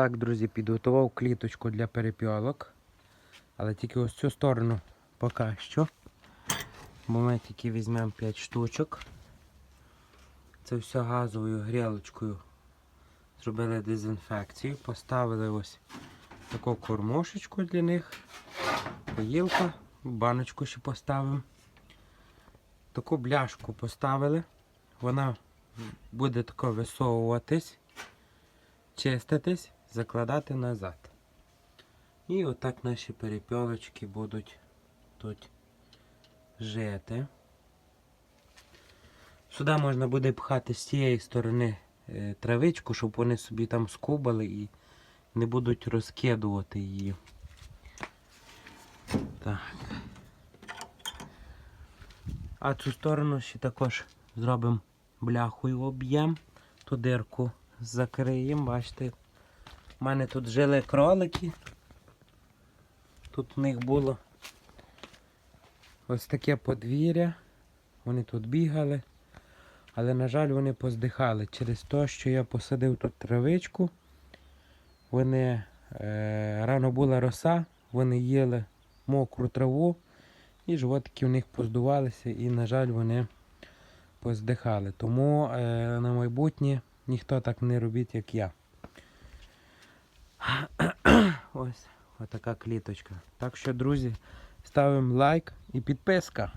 Так, друзі, підготував кліточку для перепілок. Але тільки ось цю сторону поки що. Бо ми тільки візьмемо 5 штучок. Це все газовою грілочкою. Зробили дезінфекцію, поставили ось таку кормушечку для них. Поїлка, баночку ще поставимо. Таку бляшку поставили. Вона буде тако висовуватись, чиститись, закладати назад. І отак наші перепілочки будуть тут жити. Сюди можна буде пхати з цієї сторони е, травичку, щоб вони собі там скубали і не будуть розкидувати її. Так. А цю сторону ще також зробимо бляхою об'єм. Ту дирку закриємо. Бачите, у мене тут жили кролики. Тут в них було ось таке подвір'я. Вони тут бігали. Але, на жаль, вони поздихали через те, що я посадив тут травичку. Вони е, рано була роса, вони їли мокру траву, і животики в них поздувалися, і, на жаль, вони поздихали. Тому е, на майбутнє ніхто так не робить, як я. Ось, отака кліточка. Так що, друзі, ставимо лайк і підписка.